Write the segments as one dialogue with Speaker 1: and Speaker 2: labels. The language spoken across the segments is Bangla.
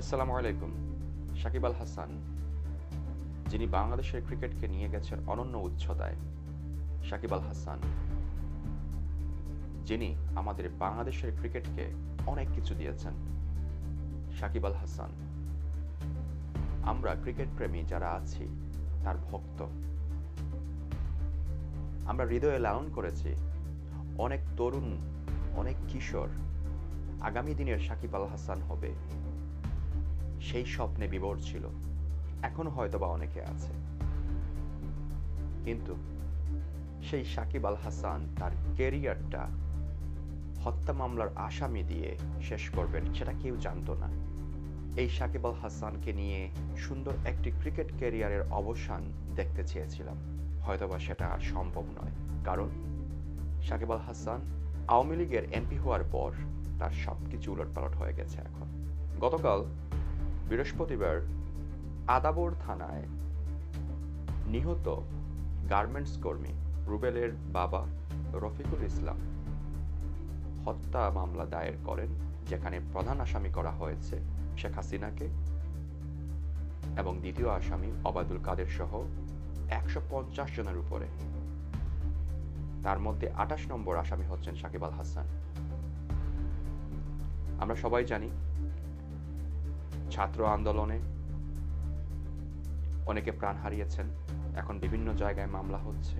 Speaker 1: আসসালামু আলাইকুম। সাকিব আল হাসান, যিনি বাংলাদেশের ক্রিকেটকে নিয়ে গেছেন অনন্য উচ্চতায়। সাকিব আল হাসান, যিনি আমাদের বাংলাদেশের ক্রিকেটকে অনেক কিছু দিয়েছেন। সাকিব আল হাসান, আমরা ক্রিকেট প্রেমী যারা আছি, তার ভক্ত। আমরা হৃদয়ে লালন করেছি, অনেক তরুণ, অনেক কিশোর, আগামী দিনের সাকিব আল হাসান হবে। সেই স্বপ্নে বিভোর ছিল। এখনও হয়তো বা অনেকে আছে। কিন্তু সেই সাকিব আল হাসান তার কেরিয়ারটা হত্যা মামলার আসামি দিয়ে শেষ করবেন সেটা কেউ জানতো না। এই সাকিব আল হাসানকে নিয়ে সুন্দর একটি ক্রিকেট ক্যারিয়ারের অবসান দেখতে চেয়েছিলাম। হয়তোবা সেটা আর সম্ভব নয়। কারণ সাকিব আল হাসান আওয়ামী লীগের এমপি হওয়ার পর তার সব কিছু উলটপালট হয়ে গেছে এখন। গতকাল বৃহস্পতিবার আদাবর থানায় নিহত গার্মেন্টস কর্মী রুবেলের বাবা রফিকুল ইসলাম হত্যা মামলা দায়ের করেন, যেখানে প্রধান আসামি করা হয়েছে শেখ হাসিনাকে এবং দ্বিতীয় আসামি অবাদুল কাদের সহ একশো পঞ্চাশ জনের উপরে। তার মধ্যে আঠাশ নম্বর আসামি হচ্ছেন সাকিব আল হাসান। আমরা সবাই জানি ছাত্র আন্দোলনে অনেকে প্রাণ হারিয়েছেন। এখন বিভিন্ন জায়গায় মামলা হচ্ছে।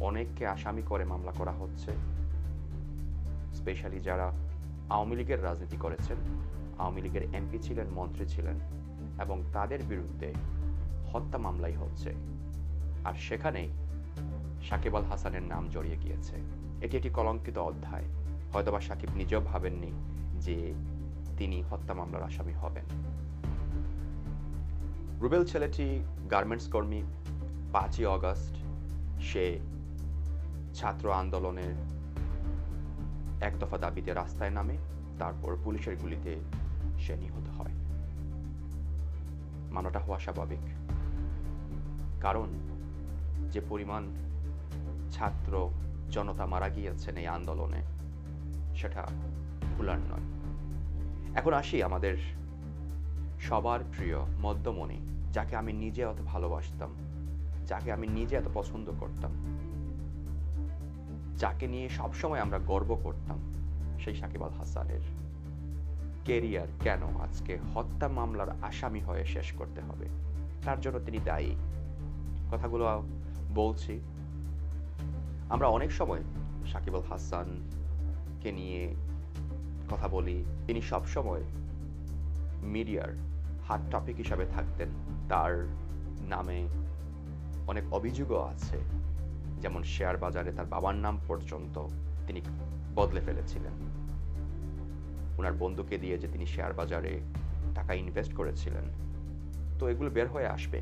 Speaker 1: অনেককে আসামি করে মামলা করা হচ্ছে। স্পেশালি যারা আওয়ামী লীগের রাজনীতি করেছেন, আওয়ামী লীগের এমপি ছিলেন, মন্ত্রী ছিলেন এবং তাদের বিরুদ্ধে হত্যা মামলাই হচ্ছে। আর সেখানেই সাকিব আল হাসানের নাম জড়িয়ে গিয়েছে। এটি একটি কলঙ্কিত অধ্যায়। হয়তোবা সাকিব নিজেও ভাবেননি যে তিনি হত্যা মামলার আসামি হবেন। রুবেল ছেলেটি গার্মেন্টস কর্মী, পাঁচই অগস্ট, সে ছাত্র আন্দোলনের এক দফা দাবিতে রাস্তায় নামে, তারপর পুলিশের গুলিতে সে নিহত হয়। মানাটা হওয়া স্বাভাবিক। কারণ যে পরিমাণ ছাত্র জনতা মারা গিয়েছেন এই আন্দোলনে, সেটা ভুলার নয়। এখন আসি আমাদের সবার প্রিয় মদ্যমণি, যাকে আমি নিজে অত ভালোবাসতাম, যাকে আমি নিজে এত পছন্দ করতাম, যাকে নিয়ে সবসময় আমরা গর্ব করতাম, সেই সাকিব আল হাসানের। কেরিয়ার কেন আজকে হত্যা মামলার আসামি হয়ে শেষ করতে হবে? তার জন্য তিনি দায়ী। কথাগুলো বলছি। আমরা অনেক সময় সাকিব আল হাসানকে নিয়ে কথা বলি, তিনি সবসময় মিডিয়ার হাট টপিক হিসাবে থাকতেন। তার নামে অনেক অভিযোগও আছে, যেমন শেয়ার বাজারে তার বাবার নাম পর্যন্ত তিনি বদলে ফেলেছিলেন। ওনার বন্ধুকে দিয়ে যে তিনি শেয়ার বাজারে টাকা ইনভেস্ট করেছিলেন, তো এগুলো বের হয়ে আসবে।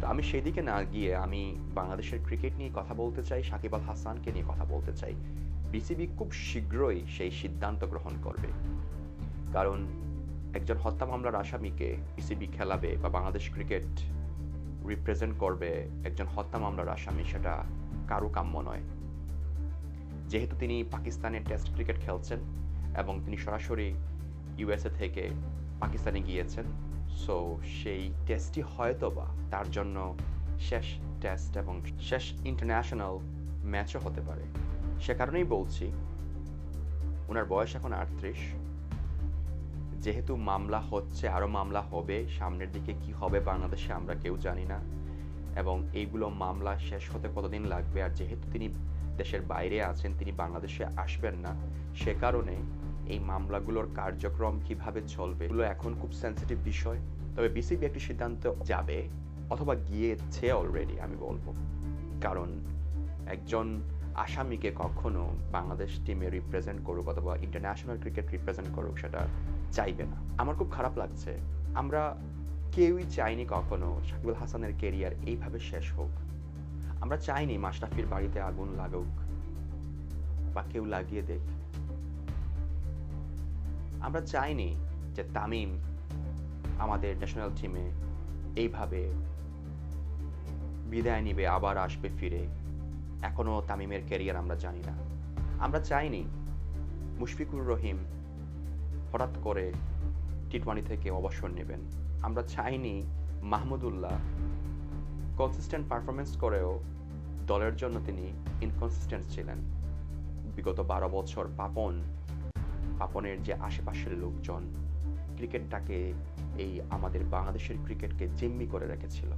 Speaker 1: তো আমি সেই দিকে না গিয়ে আমি বাংলাদেশের ক্রিকেট নিয়ে কথা বলতে চাই, সাকিব আল হাসানকে নিয়ে কথা বলতে চাই। বিসিবি খুব শীঘ্রই সেই সিদ্ধান্ত গ্রহণ করবে। কারণ একজন হত্যা মামলার আসামিকে বিসিবি খেলাবে বা বাংলাদেশ ক্রিকেট রিপ্রেজেন্ট করবে একজন হত্যা মামলার আসামি সেটা কারও কাম্য নয়। যেহেতু তিনি পাকিস্তানের টেস্ট ক্রিকেট খেলছেন এবং তিনি সরাসরি ইউএসএ থেকে পাকিস্তানে গিয়েছেন সো সেই টেস্টটি হয়তো বা তার জন্য শেষ টেস্ট এবং শেষ ইন্টারন্যাশনাল ম্যাচও হতে পারে। সে কারণেই বলছি ওনার বয়স এখন আটত্রিশ। যেহেতু মামলা হচ্ছে আরও মামলা হবে, সামনের দিকে কি হবে বাংলাদেশে আমরা কেউ জানি না। এবং এইগুলো মামলা শেষ হতে কতদিন লাগবে? আর যেহেতু তিনি দেশের বাইরে আছেন, তিনি বাংলাদেশে আসবেন না, সে কারণে এই মামলাগুলোর কার্যক্রম কীভাবে চলবে, এগুলো এখন খুব সেন্সিটিভ বিষয়। তবে বিসিবি একটি সিদ্ধান্ত যাবে, অথবা গিয়েছে অলরেডি আমি বলব। কারণ একজন আসামিকে কখনো বাংলাদেশ টিমে রিপ্রেজেন্ট করুক অথবা ইন্টারন্যাশনাল ক্রিকেট রিপ্রেজেন্ট করুক সেটা চাইবে না। আমার খুব খারাপ লাগছে। আমরা কেউই চাইনি কখনো শাকিবুল হাসানের কেরিয়ার এইভাবে শেষ হোক। আমরা চাইনি মাশরাফির বাড়িতে আগুন লাগুক বা কেউ লাগিয়ে দেখ আমরা চাইনি যে তামিম আমাদের ন্যাশনাল টিমে এইভাবে বিদায় নিবে, আবার আসবে ফিরে। এখনও তামিমের ক্যারিয়ার আমরা জানি না। আমরা চাইনি মুশফিকুর রহিম হঠাৎ করে টি টোয়েন্টি থেকে অবসর নেবেন। আমরা চাইনি মাহমুদুল্লাহ কনসিস্টেন্ট পারফরমেন্স করেও দলের জন্য তিনি ইনকনসিস্টেন্ট ছিলেন। বিগত বারো বছর পাপন, পাপনের যে আশেপাশের লোকজন, ক্রিকেটটাকে এই আমাদের বাংলাদেশের ক্রিকেটকে জিম্মি করে রেখেছিল।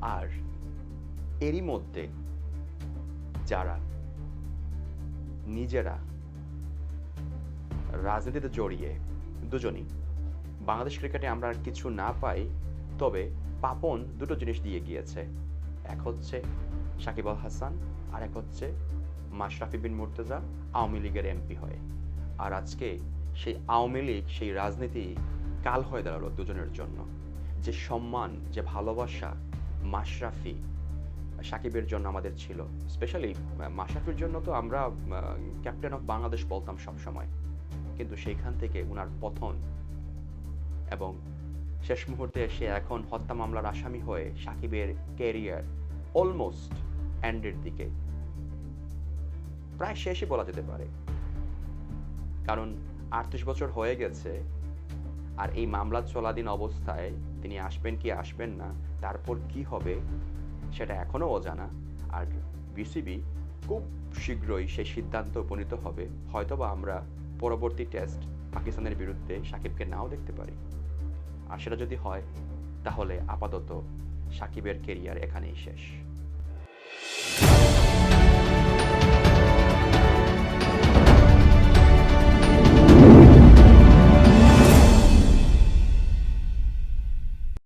Speaker 1: আর এরই মধ্যে যারা নিজেরা রাজনীতিতে জড়িয়ে দুজনই, বাংলাদেশ ক্রিকেটে আমরা কিছু না পাই, তবে পাপন দুটো জিনিস দিয়ে গিয়েছে। এক হচ্ছে সাকিব আল হাসান, আর এক হচ্ছে মাশরাফি বিন মুর্তজা আওয়ামী লীগের এমপি হয়ে। আর আজকে সেই আওয়ামী লীগ, সেই রাজনীতি কাল হয়ে দাঁড়াল দুজনের জন্য। যে সম্মান, যে ভালোবাসা মাশরাফি সাকিবের জন্য আমাদের ছিল। স্পেশালি মাশরাফির জন্য তো আমরা ক্যাপ্টেন অফ বাংলাদেশ বলতাম সব সময় কিন্তু সেইখান থেকে উনার পতন এবং শেষ মুহূর্তে এসে এখন হত্যা মামলার আসামি হয়ে সাকিবের ক্যারিয়ার অলমোস্ট এন্ডের দিকে। প্রায় শেষই বলা যেতে পারে। কারণ আটত্রিশ বছর হয়ে গেছে আর এই মামলা চলাধীন অবস্থায় তিনি আসবেন কি আসবেন না, তারপর কি হবে সেটা এখনও অজানা। আর বিসিবি খুব শীঘ্রই সেই সিদ্ধান্ত উপনীত হবে। হয়তোবা আমরা পরবর্তী টেস্ট পাকিস্তানের বিরুদ্ধে সাকিবকে নাও দেখতে পারি। আর সেটা যদি হয়, তাহলে আপাতত সাকিবের কেরিয়ার এখানেই শেষ।